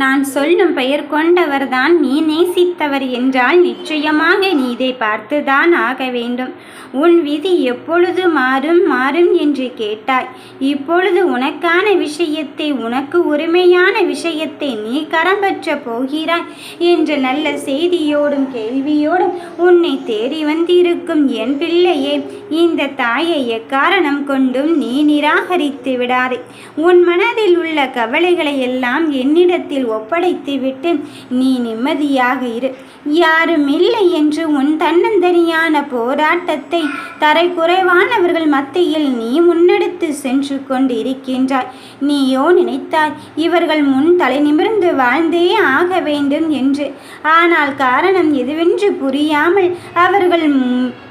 நான் சொல்லும் பெயர் கொண்டவர்தான் நீ நேசித்தவர் என்றால் நிச்சயமாக நீ இதை பார்த்துதான் ஆக வேண்டும். உன் விதி எப்பொழுது மாறும் மாறும் என்று கேட்டாய். இப்பொழுது உனக்கான விஷயத்தை உனக்கு உரிமையான விஷயத்தை நீ கரம்பற்ற போகிறாய் என்ற நல்ல செய்தியோடும் கேள்வியோடும் உன்னை தேடி வந்திருக்கும் என் பிள்ளையே இந்த தாயை எக்காரணம் கொண்டும் நீ நிராகரித்து விடாதே. உன் மனதில் உள்ள கவலைகளை எல்லாம் என்னிடத்தில் ஒப்படைத்துவிட்டு நீ நிம்மதியாக இரு. யாரும் இல்லை என்று உன் தன்னந்தனியான போராட்டத்தை தரை குறைவானவர்கள் மத்தியில் நீ முன்னெடுத்து சென்று கொண்டு இருக்கின்றாய் நீயோ நினைத்தாய் இவர்கள் முன் தலை நிமிர்ந்து வாழ்ந்தே ஆக வேண்டும் என்று. ஆனால் காரணம் எதுவென்று புரியாமல் அவர்கள்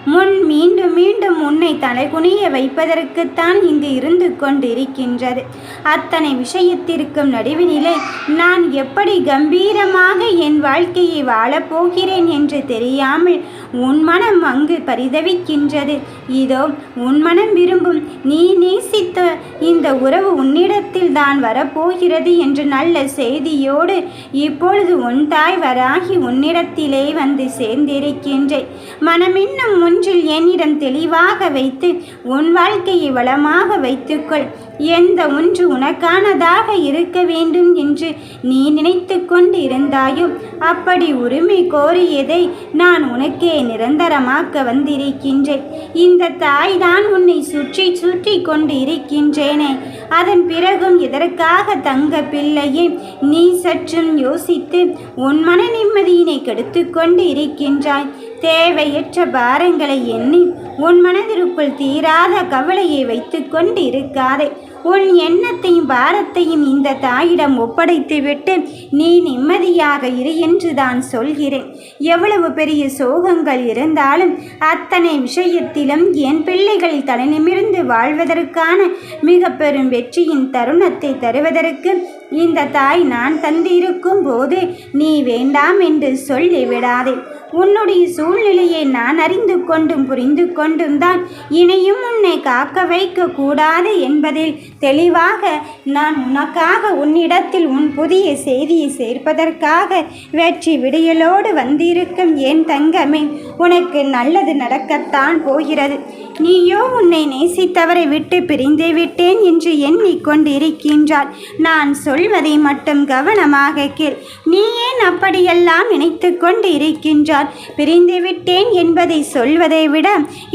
முன் மீண்டும் மீண்டும் உன்னை தலைகுனிய வைப்பதற்குத்தான் இங்கு இருந்து கொண்டிருக்கின்றது. அத்தனை விஷயத்திற்கும் நடுவினிலே நான் எப்படி கம்பீரமாக என் வாழ்க்கையை வாழப்போகிறேன் என்று தெரியாமல் உன் மனம் அங்கு பரிதவிக்கின்றது. இதோ உன் மனம் விரும்பும் நீ நேசித்த இந்த உறவு உன்னிடத்தில் தான் வரப்போகிறது என்ற நல்ல செய்தியோடு இப்பொழுது உன் தாய் வராகி உன்னிடத்திலே வந்து சேர்ந்திருக்கின்றேன் மனமென்னும் ஒன்றில் என்னிடம் தெளிவாக வைத்து உன் வாழ்க்கையை வளமாக வைத்துக்கொள். எந்த ஒன்று உனக்கானதாக இருக்க வேண்டும் என்று நீ நினைத்து கொண்டு இருந்தாயோ அப்படி உரிமை கோரியதை நான் உனக்கே நிரந்தரமாக்க வந்திருக்கின்றேன். இந்த தாய் தான் உன்னை சுற்றி சுற்றி கொண்டு இருக்கின்றேனே. அதன் பிறகும் இதற்காக தங்க பிள்ளையே? நீ சற்றும் யோசித்து உன் மன நிம்மதியினை கெடுத்து கொண்டு இருக்கின்றாய். தேவையற்ற பாரங்களை எண்ணி உன் மனதிற்குள் தீராத கவலையை வைத்துக்கொண்டு இருக்காதே. உன் எண்ணத்தையும் பாரத்தையும் இந்த தாயிடம் ஒப்படைத்துவிட்டு நீ நிம்மதியாக இரு என்று தான் சொல்கிறேன். எவ்வளவு பெரிய சோகங்கள் இருந்தாலும் அத்தனை விஷயத்திலும் என் பிள்ளைகள் தலைநிமிர்ந்து வாழ்வதற்கான மிக பெரும் வெற்றியின் தருணத்தை தருவதற்கு இந்த தாய் நான் தந்திருக்கும் போது நீ வேண்டாம் என்று சொல்லிவிடாதே உன்னுடைய சூழ்நிலையை நான் அறிந்து கொண்டும் புரிந்து கொண்டும் தான் இனியும் உன்னை காக்க வைக்க கூடாது என்பதில் தெளிவாக நான் உனக்காக உன்னிடத்தில் உன் புதிய செய்தியை சேர்ப்பதற்காக வெற்றி விடியலோடு வந்திருக்கும் என் தங்கமே உனக்கு நல்லது நடக்கத்தான் போகிறது. நீயோ உன்னை நேசித்தவரை விட்டு பிரிந்து விட்டேன் என்று எண்ணிக்கொண்டிருக்கின்றாள். நான் சொல் சொல்வதை மட்டும் கவனமாக கேள். நீ ஏன் அப்படியெல்லாம் நினைத்து கொண்டு இருக்கின்றார் பிரிந்து விட்டேன் என்பதை சொல்வதை விட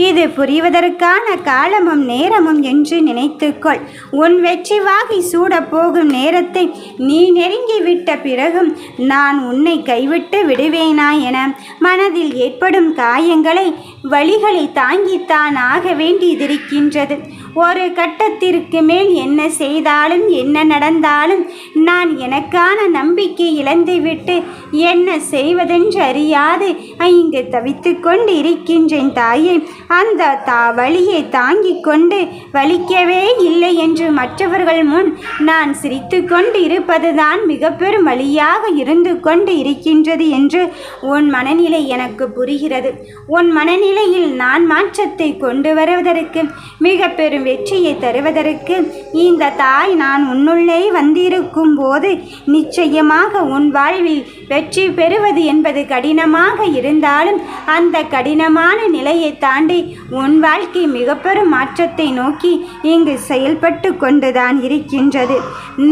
இது புரிவதற்கான காலமும் நேரமும் என்று நினைத்துக்கொள் உன் வெற்றி வாகை சூடப் போகும் நேரத்தை நீ நெருங்கிவிட்ட பிறகும் நான் உன்னை கைவிட்டு விடுவேனா என மனதில் ஏற்படும் காயங்களை வழிகளை தாங்கித்தான் ஆக வேண்டியதிருக்கின்றது. ஒரு கட்டத்திற்கு மேல் என்ன செய்தாலும் என்ன நடந்தாலும் நான் எனக்கான நம்பிக்கை இழந்துவிட்டு என்ன செய்வதென்று அறியாது. இங்கு தவித்து கொண்டு இருக்கின்றேன் தாயே. அந்த தா வழியை தாங்கிக் கொண்டு வலிக்கவே இல்லை என்று மற்றவர்கள் முன் நான் சிரித்து கொண்டு இருப்பதுதான் மிக பெரும் வழியாக இருந்து கொண்டு இருக்கின்றது என்று உன் மனநிலை எனக்கு புரிகிறது. உன் மனநிலையில் நான் மாற்றத்தை கொண்டு வருவதற்கு மிக பெரும் வெற்றியை தருவதற்கு இந்த தாய் நான் உன்னுள்ளே வந்திருக்கும் போது நிச்சயமாக உன் வாழ்வில் வெற்றி பெறுவது என்பது கடினமாக இருந்தாலும் அந்த கடினமான நிலையை தாண்டி உன் வாழ்க்கை மிகப்பெரும் மாற்றத்தை நோக்கி இங்கு செயல்பட்டு கொண்டுதான் இருக்கின்றது.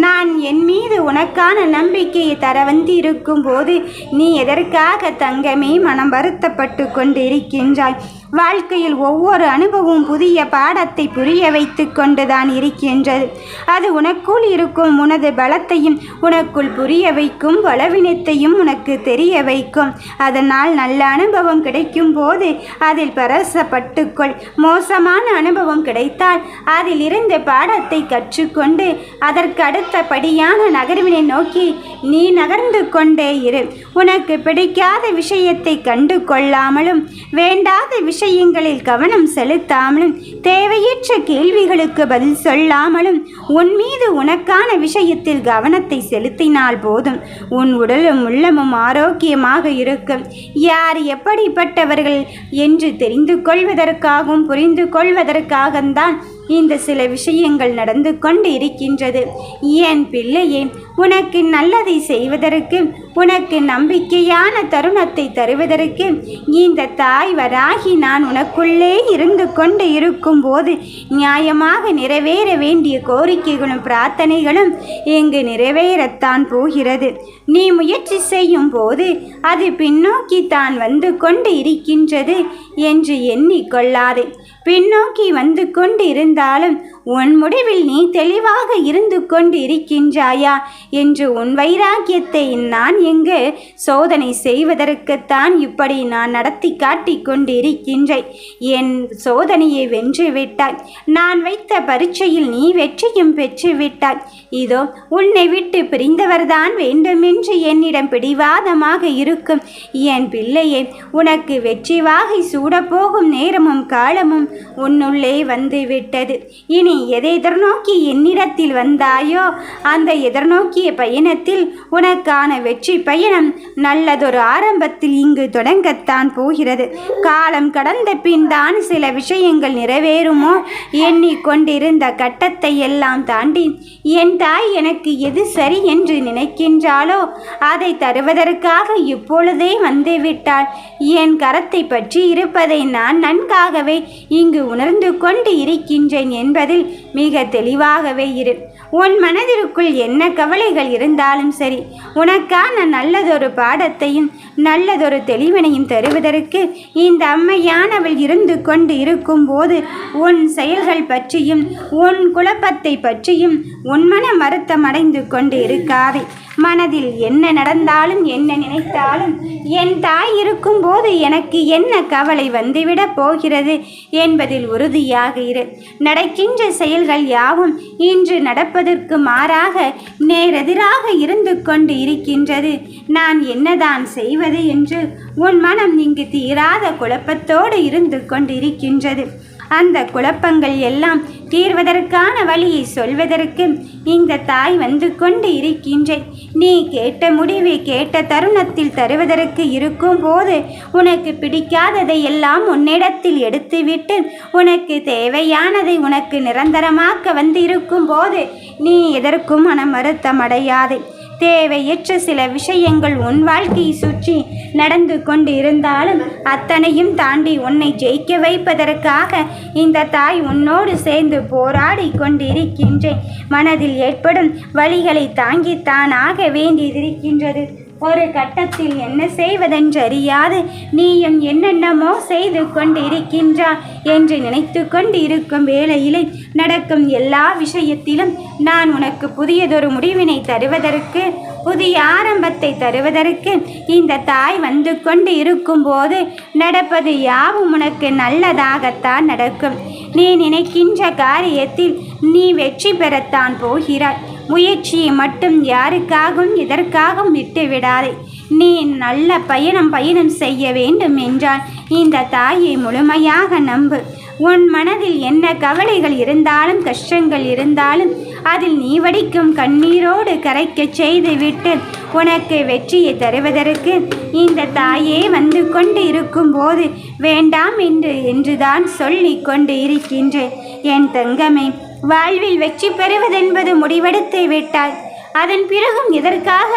நான் என் மீது உனக்கான நம்பிக்கையை தர வந்திருக்கும் போது நீ எதற்காக தங்கமே மனம் வருத்தப்பட்டு கொண்டு இருக்கின்றாய் வாழ்க்கையில் ஒவ்வொரு அனுபவமும் புதிய பாடத்தை புரிய வைத்து கொண்டுதான் இருக்கின்றது. அது உனக்குள் இருக்கும் உனது பலத்தையும் உனக்குள் புரிய வைக்கும் பலவீனத்தையும் உனக்கு தெரிய வைக்கும். அதனால் நல்ல அனுபவம் கிடைக்கும் போது அதில் பரசப்பட்டுக்கொள். மோசமான அனுபவம் கிடைத்தால் அதில் இருந்து பாடத்தை கற்றுக்கொண்டு அதற்கு அடுத்தபடியான நகர்வினை நோக்கி நீ நகர்ந்து கொண்டே இரு. உனக்கு பிடிக்காத விஷயத்தை கண்டு கொள்ளாமலும் வேண்டாத விஷயங்களில் கவனம் செலுத்தாமலும் தேவையற்ற கேள்விகளுக்கு பதில் சொல்லாமலும் உன் மீது உனக்கான விஷயத்தில் கவனத்தை செலுத்தினால் போதும். உன் உடலும் உள்ளமும் ஆரோக்கியமாக இருக்கும். யார் எப்படிப்பட்டவர்கள் என்று தெரிந்து கொள்வதற்காகவும் புரிந்து கொள்வதற்காகத்தான் இந்த சில விஷயங்கள் நடந்து கொண்டு இருக்கின்றது என் பிள்ளையே உனக்கு நல்லதை செய்வதற்கு உனக்கு நம்பிக்கையான தருணத்தை தருவதற்கு இந்த தாய் வராகி நான் உனக்குள்ளே இருந்து கொண்டு இருக்கும்போது நியாயமாக நிறைவேற வேண்டிய கோரிக்கைகளும் பிரார்த்தனைகளும் இங்கு நிறைவேறத்தான் போகிறது. நீ முயற்சி செய்யும் போது அது பின்னோக்கி தான் வந்து கொண்டு இருக்கின்றது என்று எண்ணிக்கொள்ளாதே. பின்னோக்கி வந்து கொண்டு இருந்தாலும் உன் முடிவில் நீ தெளிவாக இருந்து கொண்டு இருக்கின்றாயா என்று உன் வைராக்கியத்தை நான் எங்கு சோதனை செய்வதற்குத்தான் இப்படி நான் நடத்தி காட்டிக் கொண்டு இருக்கின்றேன் என் சோதனையை வென்று விட்டாய் நான் வைத்த பரீட்சையில் நீ வெற்றியும் பெற்று விட்டாய் இதோ உன்னை விட்டு பிரிந்தவர்தான் வேண்டுமென்று என்னிடம் பிடிவாதமாக இருக்கும். என் பிள்ளையே உனக்கு வெற்றி வாகை சூடப்போகும் நேரமும் காலமும் உன்னுள்ளே வந்து விட்டது நீ எதை எதிர்நோக்கி என்னிடத்தில் வந்தாயோ அந்த எதிர்நோக்கிய பயணத்தில் உனக்கான வெற்றி பயணம் நல்லதொரு ஆரம்பத்தில் இங்கு தொடங்கத்தான் போகிறது. காலம் கடந்த பின் தான் சில விஷயங்கள் நிறைவேறுமோ? எண்ணிக்கொண்டிருந்த கட்டத்தை எல்லாம் தாண்டி என் தாய் எனக்கு எது சரி என்று நினைக்கின்றாளோ அதை தருவதற்காக இப்பொழுதே வந்துவிட்டாள். என் கரத்தை பற்றி இருப்பதை நான் நன்காகவே இங்கு உணர்ந்து கொண்டு இருக்கின்றேன் என்பதில் மிக தெளிவாகவே இரு. உன் மனதிற்குள் என்ன கவலைகள் இருந்தாலும் சரி உனக்கான நல்லதொரு பாடத்தையும் நல்லதொரு தெளிவினையும் தருவதற்கு இந்த அம்மையானவள் இருந்து கொண்டு இருக்கும்போது உன் செயல்கள் பற்றியும் உன் குழப்பத்தை பற்றியும் உன் மன வருத்தமடைந்து கொண்டு இருக்காதே. மனதில் என்ன நடந்தாலும் என்ன நினைத்தாலும் என் தாய் இருக்கும்போது எனக்கு என்ன கவலை வந்துவிடப் போகிறது என்பதில் உறுதியாக இரு. நடக்கின்ற செயல்கள் யாவும் இன்று நடப்பதற்கு மாறாக நேரெதிராக இருந்து கொண்டு இருக்கின்றது. நான் என்னதான் செய்வது என்று உன் மனம் இங்கு தீராத குழப்பத்தோடு இருந்து கொண்டு இருக்கின்றது அந்த குழப்பங்கள் எல்லாம் தீர்வதற்கான வழியை சொல்வதற்கு இந்த தாய் வந்து கொண்டு இருக்கின்றேன். நீ கேட்ட முடிவை கேட்ட தருணத்தில் தருவதற்கு இருக்கும் போது உனக்கு பிடிக்காததை எல்லாம் உன்னிடத்தில் எடுத்துவிட்டு உனக்கு தேவையானதை உனக்கு நிரந்தரமாக்க வந்து இருக்கும் போது நீ எதற்கும் மன மறுத்தம் தேவையற்ற சில விஷயங்கள் உன் வாழ்க்கையை சுற்றி நடந்து கொண்டு இருந்தாலும் அத்தனையும் தாண்டி உன்னை ஜெயிக்க வைப்பதற்காக இந்த தாய் உன்னோடு சேர்ந்து போராடி கொண்டிருக்கின்றேன். மனதில் ஏற்படும் வழிகளை தாங்கித்தான் ஆக வேண்டியதிருக்கின்றது. ஒரு கட்டத்தில் என்ன செய்வதென்றறியாது. நீயும் என்னென்னமோ செய்து கொண்டிருக்கின்றா என்று நினைத்து கொண்டு இருக்கும் வேளையிலே நடக்கும் எல்லா விஷயத்திலும் நான் உனக்கு புதியதொரு முடிவினை தருவதற்கு புதிய ஆரம்பத்தை தருவதற்கு இந்த தாய் வந்து கொண்டு இருக்கும்போது நடப்பது யாவும் உனக்கு நல்லதாகத்தான் நடக்கும். நீ நினைக்கின்ற காரியத்தில் நீ வெற்றி பெறத்தான் போகிறாய். முயற்சியை மட்டும் யாருக்காகவும் எதற்காகவும் விட்டுவிடாதே. நீ நல்ல பயணம் பயணம் செய்ய வேண்டும் என்றால் இந்த தாயை முழுமையாக நம்பு. உன் மனதில் என்ன கவலைகள் இருந்தாலும் கஷ்டங்கள் இருந்தாலும் அதில் நீ வடிக்கும் கண்ணீரோடு கரைக்கச் செய்துவிட்டு உனக்கு வெற்றியை தருவதற்கு இந்த தாயே வந்து கொண்டு இருக்கும்போது வேண்டாம் என்று என்றுதான் சொல்லி கொண்டு இருக்கின்றேன். என் தங்கமே வாழ்வில் வெற்றி பெறுவதென்பது முடிவெடுத்து விட்டாய். அதன் பிறகும் இதற்காக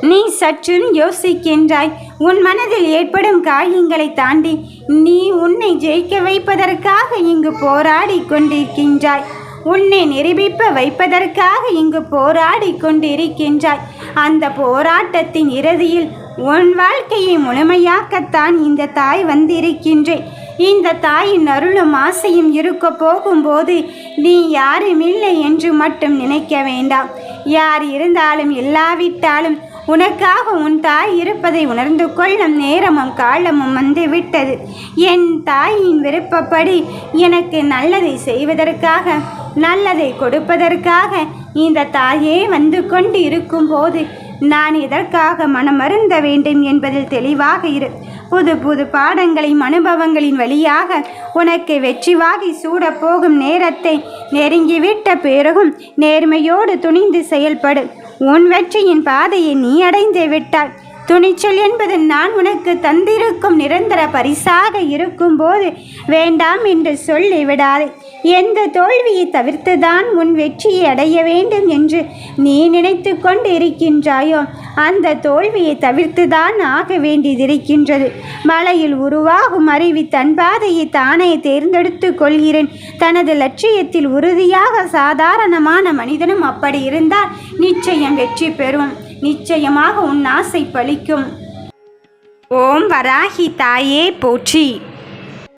நீ சற்றும் யோசிக்கின்றாய்? உன் மனதில் ஏற்படும் காயங்களை தாண்டி நீ உன்னை ஜெயிக்க வைப்பதற்காக இங்கு போராடி கொண்டிருக்கின்றாய். உன்னை நிரூபிப்ப வைப்பதற்காக இங்கு போராடி கொண்டிருக்கின்றாய். அந்த போராட்டத்தின் இறுதியில் உன் வாழ்க்கையை முழுமையாக்கத்தான் இந்த தாய் வந்திருக்கின்றேன். இந்த தாயின் அருளும் ஆசையும் இருக்க போகும்போது நீ யாரும் இல்லை என்று மட்டும் நினைக்க வேண்டாம். யார் இருந்தாலும் இல்லாவிட்டாலும் உனக்காக உன் தாய் இருப்பதை உணர்ந்து கொள்ளும் நேரமும் காலமும் வந்து விட்டது என் தாயின் விருப்பப்படி எனக்கு நல்லதை செய்வதற்காக நல்லதை கொடுப்பதற்காக இந்த தாயே வந்து கொண்டு இருக்கும்போது நான் எதற்காக மனமருந்த வேண்டும் என்பதில் தெளிவாக இரு. புது புது பாடங்களையும் அனுபவங்களின் வழியாக உனக்கு வெற்றி வாகி சூடப்போகும் நேரத்தை நெருங்கிவிட்ட பிறகும் நேர்மையோடு துணிந்து செயல்படு. உன் வெற்றியின் பாதையை நீ அடைந்து விட்டாய். துணிச்சல் என்பது நான் உனக்கு தந்திருக்கும் நிரந்தர பரிசாக இருக்கும்போது வேண்டாம் என்று சொல்லி விடாதே. எந்த தோல்வியை தவிர்த்துதான் உன் வெற்றியை அடைய வேண்டும் என்று நீ நினைத்து கொண்டு இருக்கின்றாயோ அந்த தோல்வியை தவிர்த்துதான் ஆக வேண்டியதிருக்கின்றது. மலையில் உருவாகும் அறிவி தன் பாதையை தானே தேர்ந்தெடுத்து கொள்கிறேன். தனது லட்சியத்தில் உறுதியாக சாதாரணமான மனிதனும் அப்படி இருந்தால் நிச்சயம் வெற்றி பெறும். நிச்சயமாக உன் ஆசை பலிக்கும் ஓம் வராகி தாயே போற்றி.